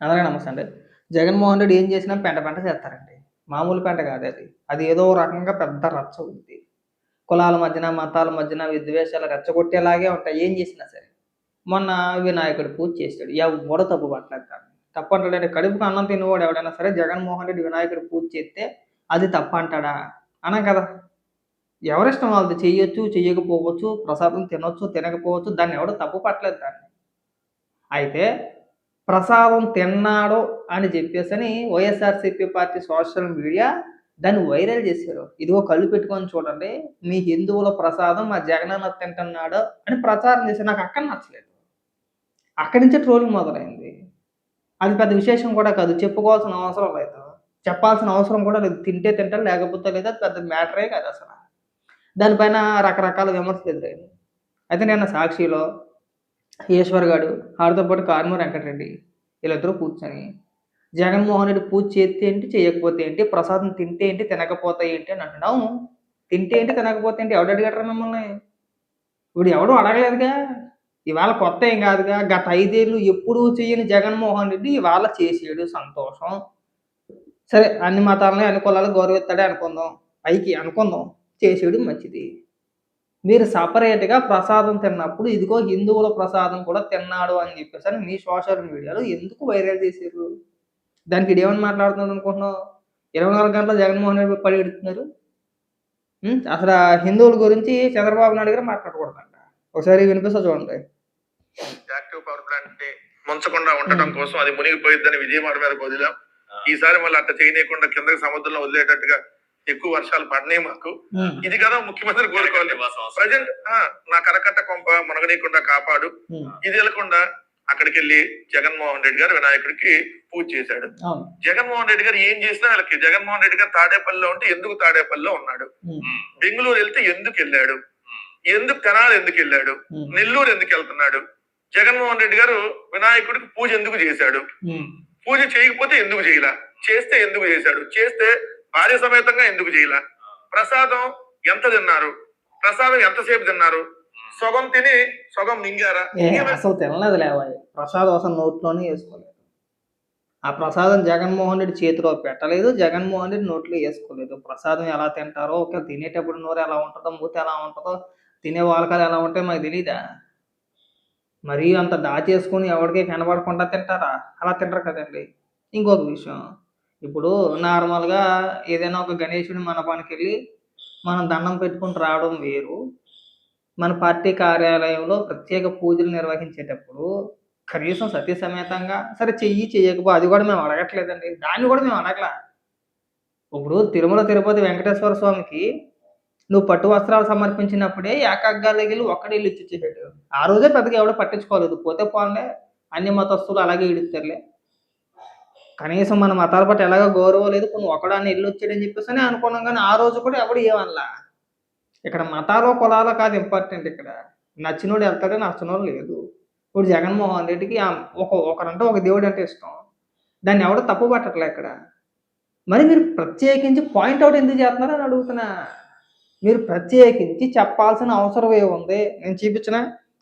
అందరికీ నమస్తే అండి. జగన్మోహన్ రెడ్డి ఏం చేసినా పెంట పెంట చేస్తారండి. మామూలు పెంట కాదు అది. అది ఏదో రకంగా పెద్ద రచ్చ ఉంది. కులాల మధ్యన మతాల మధ్యన విద్వేషాలు రెచ్చగొట్టేలాగే ఉంటాయి. ఏం చేసినా సరే. మొన్న వినాయకుడు పూజ చేశాడు. ఎవడో తప్పు పట్టలేదు తప్పు అంటాడంటే కడుపుకు అన్నం తినేవాడు ఎవడైనా సరే జగన్మోహన్ రెడ్డి వినాయకుడు పూజ చేస్తే అది తప్పు అంటాడా? అనం కదా. ఎవరిష్టం వాళ్ళది? చెయ్యొచ్చు చెయ్యకపోవచ్చు ప్రసాదం తినొచ్చు తినకపోవచ్చు దాన్ని ఎవడో తప్పు పట్టలేదు దాన్ని. అయితే ప్రసాదం తిన్నాడు అని చెప్పేసి వైఎస్ఆర్సీపీ పార్టీ సోషల్ మీడియా దాన్ని వైరల్ చేశారు. ఇదిగో కళ్ళు పెట్టుకొని చూడండి మీ హిందువుల ప్రసాదం మా జగనన్న తింటున్నాడు అని ప్రచారం చేశారు నాకు అక్కడ నచ్చలేదు. అక్కడి నుంచే ట్రోలింగ్ మొదలైంది. అది పెద్ద విశేషం కూడా కాదు చెప్పుకోవాల్సిన అవసరం లేదు. చెప్పాల్సిన అవసరం కూడా లేదు. తింటే తింటారు లేకపోతే లేదు అది పెద్ద మ్యాటరే కాదు అసలు. దానిపైన రకరకాల విమర్శలు ఎదురైంది అయితే నేను సాక్షిలో ఈశ్వర్ గారు వారితో పాటు కార్మూర్ వెంకటరెడ్డి వీళ్ళిద్దరూ కూర్చొని జగన్మోహన్ రెడ్డి పూజ చేస్తే ఏంటి చేయకపోతే ఏంటి ప్రసాదం తింటే ఏంటి తినకపోతే ఏంటి అని అంటున్నాడు. తింటే ఏంటి తినకపోతే ఏంటి ఎవడు అడిగారు మిమ్మల్ని? ఇప్పుడు ఎవడు అడగలేదుగా ఇవాళ కొత్త ఏం కాదుగా గత ఐదేళ్ళు ఎప్పుడూ చేయని జగన్మోహన్ రెడ్డి ఇవాళ చేసేడు సంతోషం. సరే అన్ని మతాలని అన్ని కులాలు గౌరవిస్తాడే అనుకుందాం పైకి అనుకుందాం చేసేడు మంచిది. మీరు సపరేట్గా ప్రసాదం తిన్నప్పుడు ఇదిగో హిందువుల ప్రసాదం కూడా తిన్నాడు అని చెప్పేసి అని మీ సోషల్ మీడియాలో ఎందుకు వైరల్ చేశారు? దానికి ఇది ఏమని మాట్లాడుతున్నారు అనుకుంటున్నావు? ఇరవై నాలుగు గంటల జగన్మోహన్ రెడ్డి పడి ఎడుతున్నారు? ఉం? అసలు హిందువుల గురించి చంద్రబాబు నాయుడు గారు మాట్లాడకూడదంట. ఒకసారి వినిపిస్తా చూడండి. యాక్టివ్ పవర్ ప్లాంట్ని ముంచకుండా ఉండటం. కోసం అది మునిగిపోయిద్దని విజయవాడ మీద వదిలాం ఈసారి మళ్ళీ అట్ట చేయనీయకుండా కిందకి సముద్రంలో వదిలేటట్టుగా ఎక్కువ వర్షాలు పడినాయి మాకు. ఇది కదా ముఖ్యమంత్రి కోరుకోవాలి. ప్రజెంట్ నా కరకట్ట కొంప మునగనీయకుండా కాపాడు. ఇది వెళ్ళకుండా అక్కడికి వెళ్ళి జగన్మోహన్ రెడ్డి గారు వినాయకుడికి పూజ చేశాడు. అవును. జగన్మోహన్ రెడ్డి గారు ఏం చేసినా వాళ్ళకి జగన్మోహన్ రెడ్డి గారు తాడేపల్లిలో ఉంటే ఎందుకు తాడేపల్లిలో ఉన్నాడు. బెంగళూరు వెళ్తే ఎందుకు వెళ్ళాడు? ఎందుకు తెనాలి ఎందుకు వెళ్ళాడు. నెల్లూరు ఎందుకు వెళ్తున్నాడు? జగన్మోహన్ రెడ్డి గారు వినాయకుడికి పూజ ఎందుకు చేశాడు. పూజ చేయకపోతే ఎందుకు చేయలా? చేస్తే ఎందుకు చేశాడు? చేస్తే భార్య సమేతంగా ఎందుకు చేయలా? ప్రసాదం ఎంత తిన్నారు? ప్రసాదం ఎంతసేపు తిన్నారు? సగం తిని సగం మింగారా? అసలు తినలేదు లేవాయి ప్రసాదం అసలు నోట్లోనే వేసుకోలేదు. ఆ ప్రసాదం జగన్మోహన్ రెడ్డి చేతిలో పెట్టలేదు జగన్మోహన్ రెడ్డి నోట్లో వేసుకోలేదు. ప్రసాదం ఎలా తింటారో ఒక తినేటప్పుడు నోరు ఎలా ఉంటుందో మూత ఎలా ఉంటుందో తినే వాళ్ళకాలు ఎలా ఉంటాయో మాకు తెలీదా? మరీ అంత దాచేసుకుని ఎవరికి కనబడకుండా తింటారా? అలా తింటారు కదండి. ఇంకొక విషయం ఇప్పుడు నార్మల్గా ఏదైనా ఒక గణేశుడి మండపానికి వెళ్ళి మనం దండం పెట్టుకుని రావడం వేరు. మన పార్టీ కార్యాలయంలో ప్రత్యేక పూజలు నిర్వహించేటప్పుడు కనీసం సతీ సమేతంగా సరే చెయ్యి చెయ్యకపో అది కూడా మేము అడగట్లేదండి. దాన్ని కూడా మేము అడగలా. ఇప్పుడు తిరుమల తిరుపతి వెంకటేశ్వర స్వామికి నువ్వు పట్టు వస్త్రాలు సమర్పించినప్పుడే ఏకాగ్గాలకి వెళ్ళి ఒక్కడే వెళ్ళి ఇచ్చేసాడు ఆ రోజే పెద్దగా ఎవడో పట్టించుకోలేదు. పోతే పోన్లే. అన్ని మతస్థులు అలాగే ఇడుతారులే. కనీసం మన మతాల పట్ల ఎలాగో గౌరవం లేదు కొన్ని ఒకడాన్ని ఇల్లు వచ్చాడని చెప్పేసి అని అనుకున్నాం కానీ ఆ రోజు కూడా ఎవడు ఏమనలా. ఇక్కడ మతాలు కులాలు కాదు ఇంపార్టెంట్ ఇక్కడ. నచ్చినోడు వెళ్తాడు నచ్చినోడు లేదు. ఇప్పుడు జగన్మోహన్ రెడ్డికి ఒక ఒకరంటే ఒక దేవుడు అంటే ఇష్టం. దాన్ని ఎవడో తప్పు పట్టట్లే ఇక్కడ. మరి మీరు ప్రత్యేకించి పాయింట్అవుట్ ఎందుకు చేస్తున్నారని అడుగుతున్నా. మీరు ప్రత్యేకించి చెప్పాల్సిన అవసరం ఏముంది? నేను చూపించిన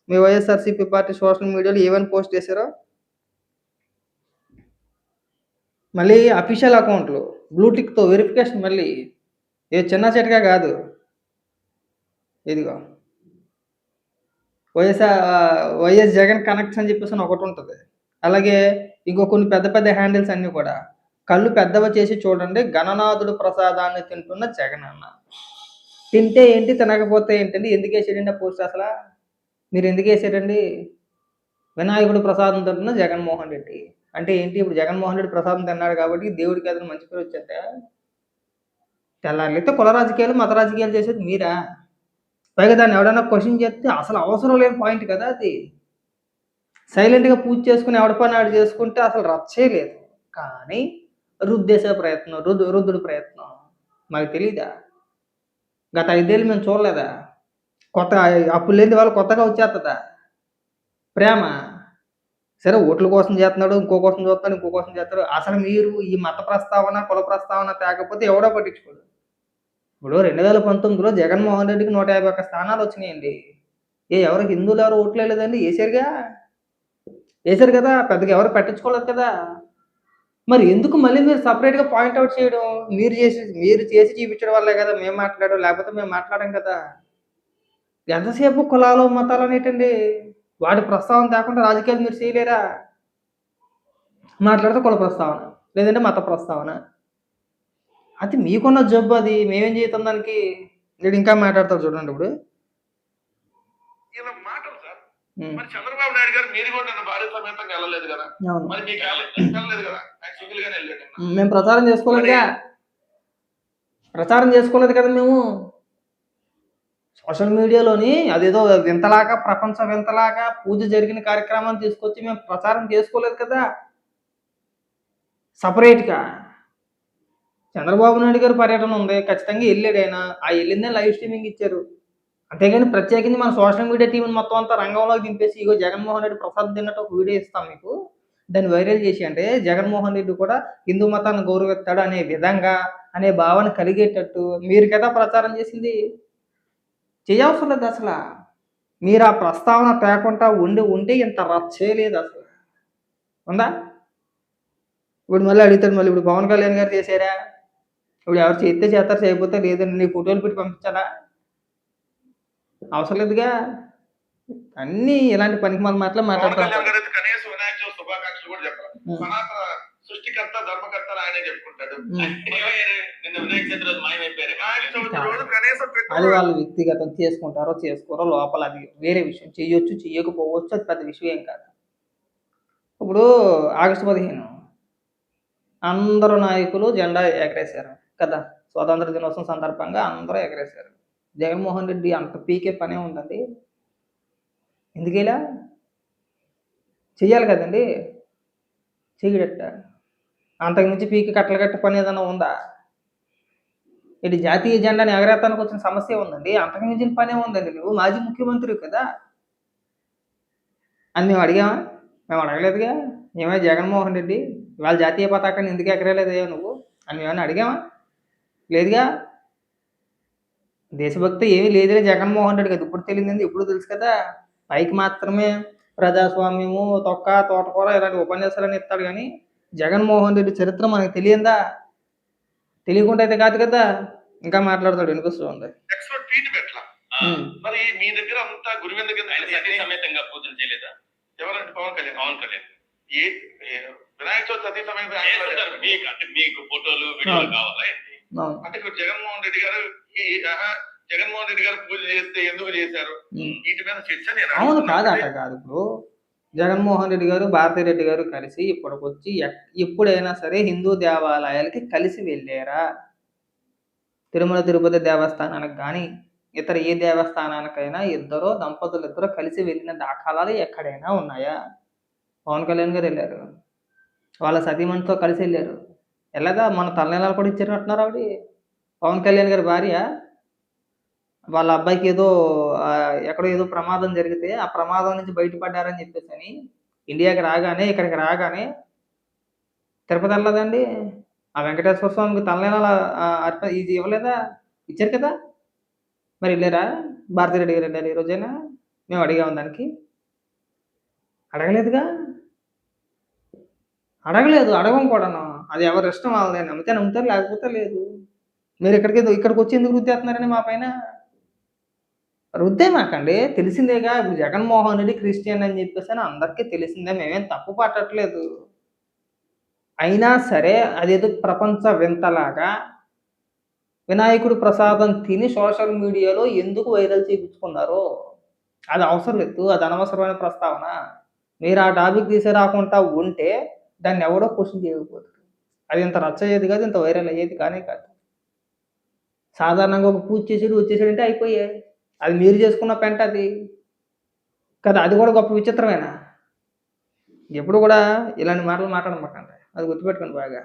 మీ వైఎస్ఆర్సీపీ పార్టీ సోషల్ మీడియాలో ఏమైనా పోస్ట్ చేశారో? మళ్ళీ అఫీషియల్ అకౌంట్లు బ్లూటిక్తో వెరిఫికేషన్ మళ్ళీ. ఏ చిన్న చెట్టుగా కాదు. ఇదిగో. వైఎస్ఆర్ వైఎస్ జగన్ కనెక్ట్స్ అని చెప్పేసి అని ఒకటి ఉంటుంది. అలాగే ఇంకో కొన్ని పెద్ద పెద్ద హ్యాండిల్స్ అన్నీ కూడా. కళ్ళు పెద్దవి చేసి చూడండి గణనాథుడు ప్రసాదాన్ని తింటున్న జగన్ అన్న. తింటే ఏంటి తినకపోతే ఏంటండి ఎందుకు వేసాడండి ఆ పోస్ట్ అసలు? మీరు ఎందుకు వేసారండి? వినాయకుడు ప్రసాదం తింటున్న జగన్మోహన్ రెడ్డి. అంటే ఏంటి? ఇప్పుడు జగన్మోహన్ రెడ్డి ప్రసాదం తిన్నాడు కాబట్టి దేవుడికి అతను మంచి పేరు వచ్చేట తెల్లారితే కుల రాజకీయాలు మత రాజకీయాలు చేసేది మీరా? పైగా దాన్ని ఎవడైనా క్వశ్చన్ చేస్తే అసలు అవసరం లేని పాయింట్ కదా అది. సైలెంట్గా పూజ చేసుకుని ఎవడ పని ఆడు చేసుకుంటే అసలు రచ్చే లేదు. కానీ రుద్దేసే ప్రయత్నం రుద్దు రుద్దుడు ప్రయత్నం. మాకు తెలీదా? గత ఐదేళ్ళు మేము చూడలేదా? కొత్త అప్పులు లేని వాళ్ళు కొత్తగా వచ్చేస్తుందా ప్రేమ? సరే ఓట్ల కోసం చేస్తున్నాడు ఇంకో కోసం చూస్తాడు ఇంకో కోసం చేస్తాడు. అసలు మీరు ఈ మత ప్రస్తావన కుల ప్రస్తావన తేకపోతే ఎవడో పట్టించుకోడు. ఇప్పుడు రెండు వేల పంతొమ్మిదిలో జగన్మోహన్ రెడ్డికి నూట యాభై ఒక్క స్థానాలు వచ్చినాయండి. ఏ ఎవరు హిందువులు ఎవరు ఓట్లు వేయలేదండి? వేసారుగా వేశారు కదా? పెద్దగా ఎవరు పట్టించుకోలేదు కదా? మరి ఎందుకు మళ్ళీ మీరు సపరేట్గా పాయింట్అవుట్ చేయడం? మీరు చేసి మీరు చేసి చూపించడం వల్లే కదా మేము మాట్లాడడం లేకపోతే మేము మాట్లాడడం కదా? ఎంతసేపు కులాలు మతాలు అనేటండి? వాటి ప్రస్తావన కాకుండా రాజకీయాలు మీరు చేయలేరా? మాట్లాడితే కుల ప్రస్తావన లేదంటే మత ప్రస్తావన. అది మీకున్న జబ్బు అది మేమేం చేస్తాం దానికి? నేను ఇంకా మాట్లాడతారు చూడండి ఇప్పుడు. మరి చంద్రబాబు నాయుడు గారు మీరు కూడా నన్ను సమేతంగా వెళ్ళలేదు కదా? అవును. మరి మీకు వెళ్ళ- వెళ్ళలేదు కదా? ఆయన సింగిల్ గానే వెళ్ళాడు. ఉమ్, మేము ప్రచారం చేసుకోలేదుగా ప్రచారం చేసుకోలేదు కదా మేము. సోషల్ మీడియాలోని అదేదో వింతలాగా ప్రపంచ వింతలాగా పూజ జరిగిన కార్యక్రమాన్ని తీసుకొచ్చి మేము ప్రచారం చేసుకోలేదు కదా. సపరేట్గా. చంద్రబాబు నాయుడు గారు పర్యటన ఉంది. ఖచ్చితంగా వెళ్ళాడు ఆయన. ఆ వెళ్ళిందే లైవ్ స్ట్రీమింగ్ ఇచ్చారు. అంతేగాని ప్రత్యేకించి మన సోషల్ మీడియా టీం మొత్తం అంతా రంగంలోకి దింపేసి ఇగో జగన్మోహన్ రెడ్డి ప్రసాద్ తిన్నట్టు ఒక వీడియో ఇస్తాం మీకు. దాన్ని వైరల్ చేసి అంటే జగన్మోహన్ రెడ్డి కూడా హిందూ మతాన్ని గౌరవిస్తాడు అనే విధంగా అనే భావన కలిగేటట్టు మీరు కదా ప్రచారం చేసింది. చేయవసరం అసలు. మీరు ఆ ప్రస్తావన తేకుండా ఉండి ఉంటే ఇంత రచ్చే లేదు అసలు. ఉందా? ఇప్పుడు మళ్ళీ అడుగుతాడు మళ్ళీ ఇప్పుడు పవన్ కళ్యాణ్ గారు చేశారా? ఇప్పుడు ఎవరు చేస్తే చేస్తారు చేయకపోతే లేదండి నీ ఫోటోలు పెట్టి పంపించాలా? అవసరం లేదుగా. అన్నీ ఇలాంటి పనికి మన మాటలు మాట్లాడతారు సృష్టికర్త ధర్మకర్త అని ఆయనే చెప్పుకుంటాడు. నిన్న వినాయక చవితి రోజు మాయమైపోయారు రోజు కనీసం అది వాళ్ళు వ్యక్తిగతం చేసుకుంటారో చేసుకోరో లోపల అది వేరే విషయం. చెయ్యొచ్చు చెయ్యకపోవచ్చు అది పెద్ద విషయం ఏం కాదు. ఇప్పుడు ఆగస్టు పదిహేను అందరూ నాయకులు జెండా ఎగరేశారు కదా. స్వాతంత్ర దినోత్సవం సందర్భంగా అందరూ ఎగరేశారు. జగన్మోహన్ రెడ్డి అంత పీకే పనే ఉందండి. ఎందుకేలా? చెయ్యాలి కదండి. చెయ్యడట. అంతకుమించి పీకి కట్టలు కట్టే పని ఏదైనా ఉందా? ఇటు జాతీయ జెండాని ఎగరేతానికి వచ్చిన సమస్య ఉందండి. అంతకుమించిన పనే ఉందండి. నువ్వు మాజీ ముఖ్యమంత్రి కదా. అని మేము అడిగామా? మేము అడగలేదుగా. ఏమైనా జగన్మోహన్ రెడ్డి? ఇవాళ జాతీయ పతాకాన్ని ఎందుకు ఎగరలేదే నువ్వు? అని ఏమైనా అడిగామా? లేదుగా. దేశభక్తి ఏమీ లేదులే జగన్మోహన్ రెడ్డి కదా ఇప్పుడు తెలియదు ఇప్పుడు తెలుసు కదా. పైకి మాత్రమే ప్రజాస్వామ్యము తొక్క తోటకూర ఇలాంటి ఉపన్యాసాలని ఇస్తాడు కానీ జగన్మోహన్ రెడ్డి చరిత్ర మనకు తెలియందా? తెలియకుండా అయితే కాదు కదా. ఇంకా మాట్లాడతాడు ట్వీట్ పెట్టలా ఉమ్. మరి మీ దగ్గర అంతా గురువింద కింద సమేతంగా పూజలు చేయలేదా? ఎవరంటే పవన్ కళ్యాణ్. పవన్ కళ్యాణ్. ఏ వినాయక చవితి సతీ సమేత చేస్తుంటారు మీకు అంటే మీకు ఫోటోలు వీడియోలు కావాలా. అంటే ఇప్పుడు జగన్మోహన్ రెడ్డి గారు జగన్మోహన్ రెడ్డి గారు పూజ చేస్తే ఎందుకు చేశారు? ఉమ్. వీటి మీద చర్చ నేను అవును కాదు. అట్లా కాదు ఇప్పుడు. జగన్మోహన్ రెడ్డి గారు భారతీ రెడ్డి గారు కలిసి ఇప్పటికొచ్చి ఎప్పుడైనా సరే హిందూ దేవాలయాలకి కలిసి వెళ్ళారా? తిరుమల తిరుపతి దేవస్థానానికి కానీ ఇతర ఏ దేవస్థానానికైనా ఇద్దరు దంపతులు ఇద్దరు కలిసి వెళ్ళిన దాఖలాలు ఎక్కడైనా ఉన్నాయా? పవన్ కళ్యాణ్ గారు వెళ్ళారు. వాళ్ళ సతీమణితో కలిసి వెళ్ళారు. ఎలాగా మన తలనీలాలు కూడా ఇచ్చినట్టున్నారు ఆవిడ. పవన్ కళ్యాణ్ గారి భార్య? వాళ్ళ అబ్బాయికి ఏదో ఎక్కడో ఏదో ప్రమాదం జరిగితే ఆ ప్రమాదం నుంచి బయటపడ్డారని చెప్పేసి అని ఇండియాకి రాగానే ఇక్కడికి రాగానే తిరుపతి వెళ్ళదండి. ఆ వెంకటేశ్వర స్వామికి తలనీలాల అర్ప ఇది ఇవ్వలేదా? ఇచ్చారు కదా. మరి వెళ్ళారా భారతిరెడ్డి గారు వెళ్ళారు ఈరోజైనా మేము అడిగాము దానికి. అడగలేదుగా? అడగలేదు అడగం కూడాను. అది ఎవరి ఇష్టం వాళ్ళని నమ్మితే నమ్ముతారు లేకపోతే లేదు. మీరు ఇక్కడికి ఇక్కడికి వచ్చి ఎందుకు రుద్దేస్తున్నారని మా పైన? రుద్దే మాకండి. తెలిసిందేగా ఇప్పుడు జగన్మోహన్ రెడ్డి క్రిస్టియన్ అని చెప్పేసి అని అందరికీ తెలిసిందే. మేమేం తప్పు పట్టట్లేదు. అయినా సరే అదేదో ప్రపంచ వింతలాగా వినాయకుడు ప్రసాదం తిని సోషల్ మీడియాలో ఎందుకు వైరల్ చేయించుకున్నారు? అది అవసరం లేదు. అది అనవసరమైన ప్రస్తావన? మీరు ఆ టాపిక్ తీసేరాకుండా ఉంటే దాన్ని ఎవడో క్వశ్చన్ చేయకపోతుంది అది ఇంత రచ్చ అయ్యేది కాదు ఇంత వైరల్ అయ్యేది కానీ కాదు. సాధారణంగా ఒక పూజ చేసేది వచ్చేసాడంటే అయిపోయాయి. అది మీరు చేసుకున్న పెంట అది. కదా అది కూడా గొప్ప విచిత్రమేనా? ఎప్పుడు కూడా ఇలాంటి మాటలు మాట్లాడమాకండి. అది గుర్తుపెట్టుకోండి బాగా.